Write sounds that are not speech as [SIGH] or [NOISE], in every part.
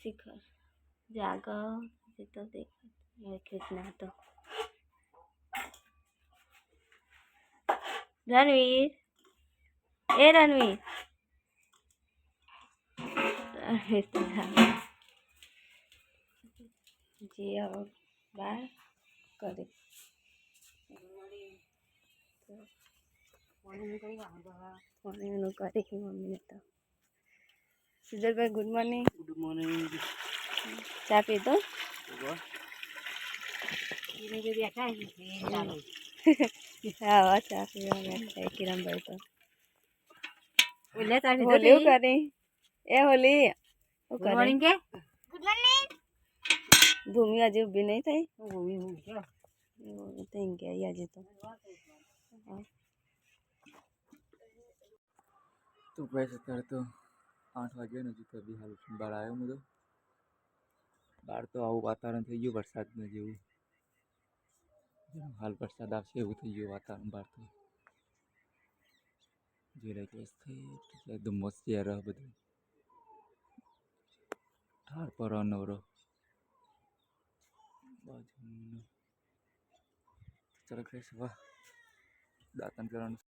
શિખર જાગો એ તો દેખાતું હરે કૃષ્ણ તો રણવીર એ રણવીર રણવીર તો જાગે. જી હવે બાર કરે ફોન એનું કરે મમ્મીને તો સુજલભાઈ ગુડ મોર્નિંગ ગુડ મોર્નિંગ ચા પીધો હા હા ચા પીવા બેઠા કિરણભાઈ તો હોલી હું કરી એ હોલી હું કરી કે ભૂમિ હજી ઊભી નહીં થઈ એવું થઈ ગયા આજે તો તો ભાઈ અત્યારે તો આઠ વાગ્યા નજીક તો હાલ બહાર આવ્યો હું તો. બહાર તો આવું વાતાવરણ થઈ ગયું વરસાદનું જેવું. હાલ વરસાદ આવશે એવું થઈ ગયું વાતાવરણ બહાર તો. જે દિવસ થઈ એટલે ધુમ્મસ જે રહ બધું. ઠાર પર અનવરો બાજુ ચાલો ફ્રેશ વાહ દાંતન કરવાનું.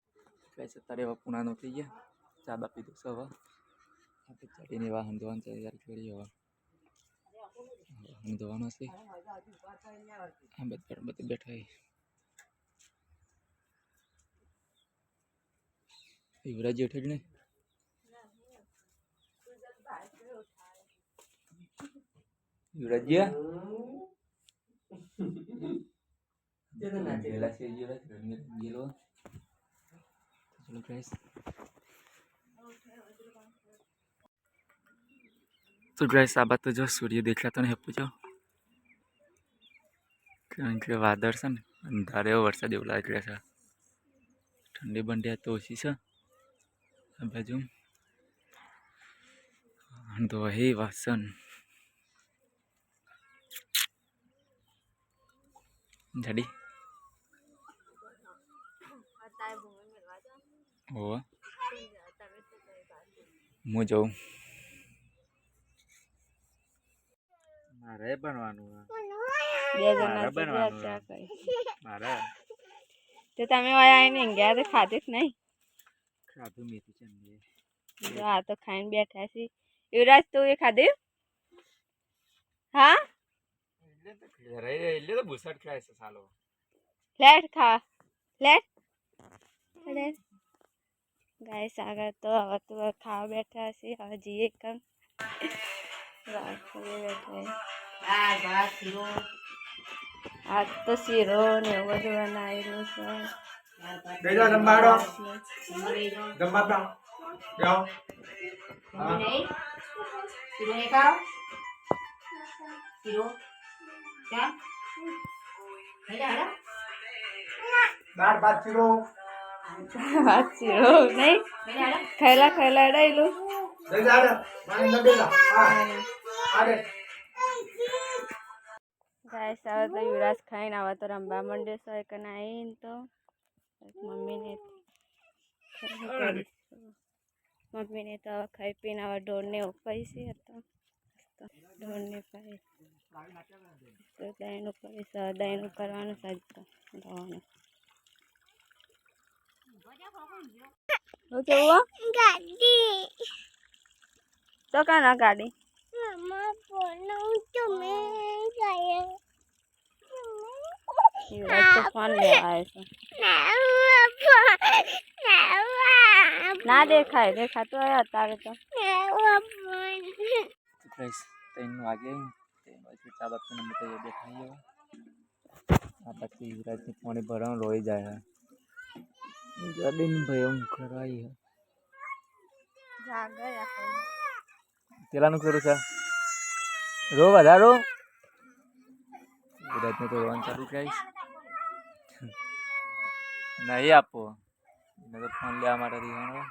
ફ્રેશ અત્યારે એવા પૂણાનો થઈ ગયા. ચા બાપી દો છે ચડીને વાહન ધોવાની તૈયાર કરી હવે વાહન ધોવાનું છે આ બધા બધા બેઠા છે. યુવરાજ ઉઠે જ નહીં યુવરાજજી ગયેલા છે યુવરાજ ગયેલો ચલો ગાઈસ તો ગાઈસ આ બાદ તો જો સૂર્ય દેખાતો નહીં પૂછો કારણ કે વાદળ છે ને અંધારે એવો વરસાદ એવું લાગી રહ્યો છે ઠંડી બંડી તો ઓછી છે આ બાજુ અને તો હે વાસણ જાડી હોવા હું જઉં મારે બનવાનું બે જણા મારે તો બનવાનું. ચા કરી મારે. તો તમે વાયા આવીને ગયા તો ખાધું કે નહીં? ખાધું મેથી ચંદી જો આ તો ખાઈને બેઠા છે. યુવરાજ તું એ ખાધું હા? એટલે તો ઘરે એટલે તો બુસટ ખાય છે સાલો. ફ્લેટ ખા. ફ્લેટ? ફ્લેટ. ગાય સાગર તો હવે તો ખાવા બેઠા છે. હવે જઈએ કમ વાત કરીએ બેઠા આજ તો શીરો ને એવું બધું બનાવેલું છે બેજો જમવાડો જમવા જાઓ દાળ ભાત શીરો વાત શીરો નહીં ખાયલા ખાયલા અડાયેલું લઈ જા આડે. મારી ન બેલા. હા. આડે. ગાય સાવ તો યુવરાજ ખાઈને આવા તો રમવા માંડ્યો છે કે આવીને તો મમ્મીને મમ્મીને તો હવે ખાઈ પીને હવે ઢોરને ઉપાઈ છે તો ઢોરને પાઈ તો દહીંનું કરી છે દહીંનું કરવાનું છે આજ તો દવાનું હું કેવું ગાડી તો કાના ગાડી મમ્મા ફોન તમે ગયા યુવરાજ તો ફોન લેવા આવ્યો છે ના દેખાય દેખાતો હોય અત્યારે તો. પ્રાઇસ ત્રણ વાગે. ત્રણ વાગે ચા બાપીને અમે તો બેઠા છીએ આ પછી યુવરાજની પાણી ભરવાનું રોઈ જાય જડીને આવી છે જાગર પેલાનું કરું છે? રો, વધારો. યુવરાજને તો રોવાનું ચાલુ કરીશ. નહીં આપો. એને તો ફોન લેવા માટે રીવાનો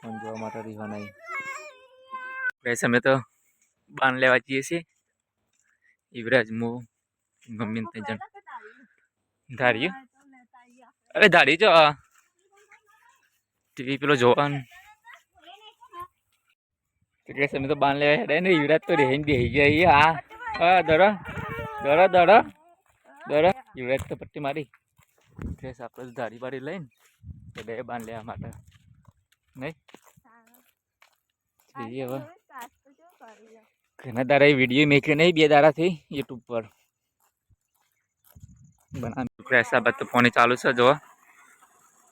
ફોન જોવા માટે રીવા નહીં ગઈસ અમે તો બાન લેવા જઈએ છીએ. યુવરાજ, મો ગમે તે જણ. ધાર્યું અરે ધારી જો ટીવી પેલો જોવાનું. એટલે અમે તો બાંધ લેવા હેડે ને યુવરાજ તો રહીને બેહી ગયા હા હા દરો દરો દરો દરો યુવરાજ તો પટ્ટી મારી. ડ્રેસ આપણે ધારી બારી લઈને તો બે બાંધ લેવા માટે. નહીં? જોઈએ હવે ઘણા દાડા એ વીડિયો મેક્યો નહીં બે દારાથી યુટ્યુબ પર. બનાવી ફ્રેશ બાદ તો ફોન ચાલુ છે જો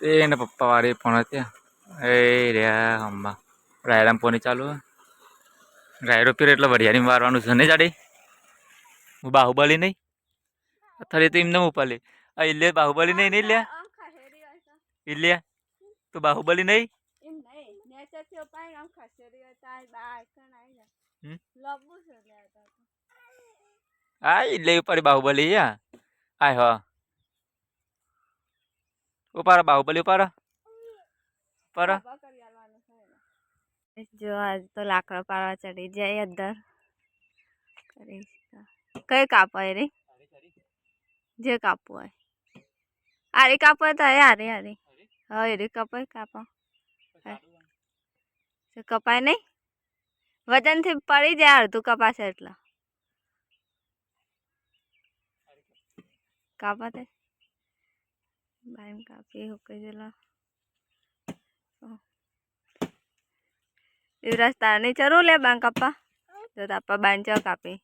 તે એના પપ્પા વાળી ફોન ત્યાં એ રહ્યા હમણાં. રાયરામ ફોન ચાલુ. રાયરો પીર એટલે વરિયાળી મારવાનું છે નહીં જાડે? હું બાહુબલી નહીં? અત્યારે તો એમને ઉપાલી ઇલ્લે બાહુબલી નહીં નહીં લે ઇલ્લે તું. બાહુબલી નહીં? હા એટલે ઉપાડી બાહુબલી યા આય હો. ઉપાડ બાહુબલી ઉપાડ. એને. જો આજ તો લાકડા પાડવા ચડી જાય અંદર. કઈ કાપવાય રે? જે કાપવું હોય. આરી કાપો તો આરી આરી હા એ રે કપાય કાપો તો કપાય નહીં? વજનથી પડી જાય અડધું કપાશે એટલે. કાપા તે બાઈમ કાપી હુકાઈ ગયેલા યુવરાજ તારની ચરું લે બાંગ કાપા તો તાપા બાંચો કાપી.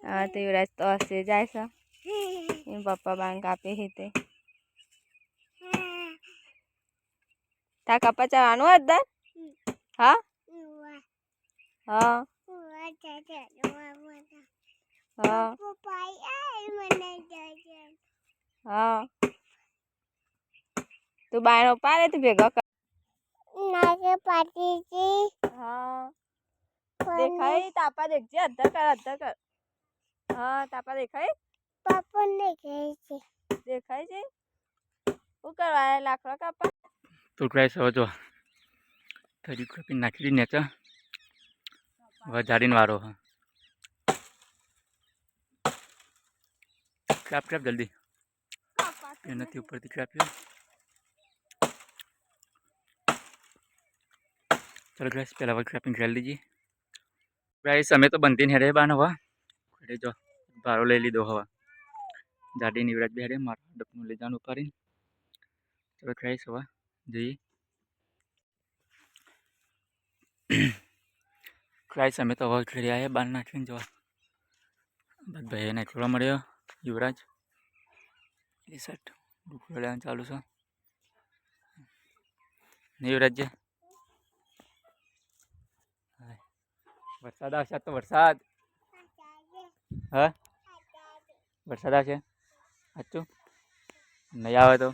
હા તો યુવરાજ તો હસી જાય છે. એ પપ્પા બાંગ કાપી હિતે તા કપા ચવાનું અદ્દર હા હા હા હા તું બાયણો પાડે તું ભેગો કર હા દેખાય તાપા દેખજે અદ્ધર કર અદ્ધર કર હા તાપા દેખાય દેખાય છે? શું કરવા લાકડા કાપા તો હવે જો થરી કાપી નાખી દીધી નેચા. હવે જાડીને વારો હા ક્રાપ ક્રાપ જલ્દી. એનાથી ઉપરથી ક્રાપ્યો ચલો ગ્રાઈસ પહેલાં વાર ક્રાપિંગ કરી લીધી. ગ્રાઈસ અમે તો બનતી હેરે બાન હવા ખડે જો ભારો લઈ લીધો હવા. જાડી નિવરાજ બેડે મારા ડપનું જવાનું ઉપાડીને ચલો ખાઈ હવા જઈએ. [CLEARS THROAT] ક્રાઈસ અમે તો હવે ઘરે આવ્યા બાર નાખીને જોવા. બાદ ભાઈ નાખવા મળ્યો યુવરાજ. એ શર્ટ ડુકડો લેવાનું ચાલુ છે. ને યુવરાજ વરસાદ આવશે તો વરસાદ. હા? વરસાદ આવશે? સાચું? નહીં આવે તો?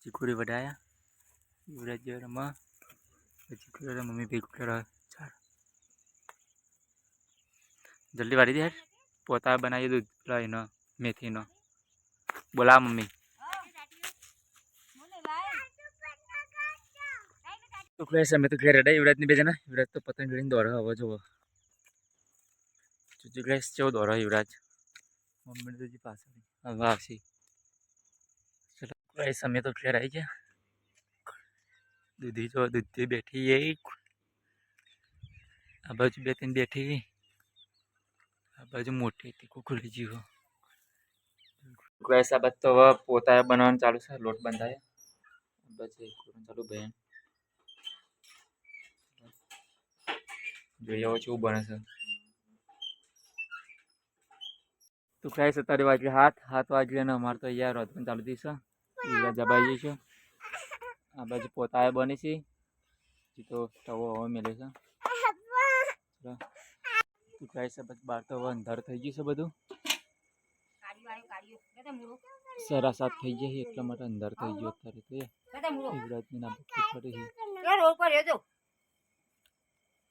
ચીકુરી વડાયા યુવરાજ જે ચીકુડી મમ્મી ભેગું કરો ચાલ. જલ્દી વાળી દે પોતા બનાવી દૂધ પેલા એનો મેથીનો. બોલા મમ્મી. તો ક્લાસ અમે તો ઘેર હતા યુવરાજની બે જણા યુવરાજ તો પતંગ જોડીને દોડે હવે જુઓ જોજો ક્લાસ કેવો દોડે યુવરાજ મમ્મી તો હજી પાછળ હવે આવશે ચલો ક્લાસ અમે તો ઘેર આવી ગયા દૂધી જો દૂધી બેઠી એ આ બાજુ બે ત્રણ બેઠી આ બાજુ મોટી હતી કુકડી જીવો ક્લાસ આ બાદ તો હવે પોતા બનાવવાનું ચાલુ છે લોટ બંધાય પછી ચાલુ બેન જોઈએ હવે કેવું બને છે તો છે અત્યારે વાગે હાથ હાથ વાગે ને અમારે તો યાર રોજ પણ ચાલુ થઈ છે. જબાઈ છે. આ બાજુ પોતાએ બની છે. જે તો તવો હવે મેલે છે. તો ક્લાસ પછી બહાર તો હવે અંધાર થઈ ગયું છે બધું. સારા સાત થઈ ગયા છે એટલા માટે અંધાર થઈ ગયો અત્યારે તો. યુવરાજની ના બધી ફરી છે.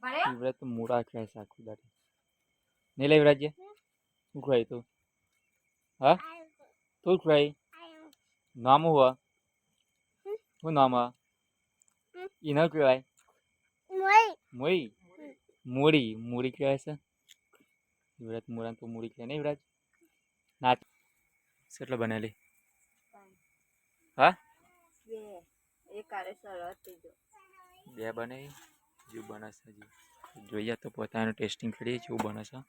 યુવરાજ તો મોડા ખાય છે આખું દાડી નહીં લે યુવરાજ શું ખવાય તું? હા? તું ખવાય નામ હું શું નામ ઈ ન કહેવાય. મોઈ. મૂડી મૂડી કહેવાય છે. યુવરાજ મૂળા તો મૂડી કહેવાય. ને યુવરાજ નાચ કેટલો બનેલી હા? બે. એક આરે સરસ થઈ ગયો બે બનાવી હજુ બનાવશે જોઈએ તો પોતાનું ટેસ્ટિંગ કરીએ જેવું બને છે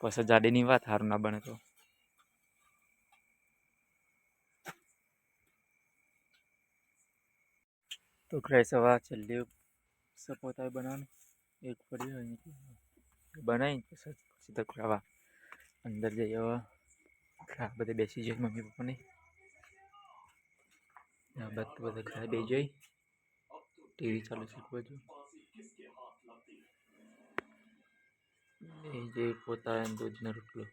પછી જાડીની વાત સારું ના બને તો. તો ક્રાઈસ હવે છેલ્લી સપોતા બનાવવાનું. એક પડી હોય બનાવી પછી તો ખાવા. અંદર જઈએ હવે ખા બધે બેસી જાય મમ્મી પપ્પાને. બધા બધા ખાઈ બે જઈ ટીવી ચાલુ છે બાજુ એ જે પોતા દૂધનો રોટલો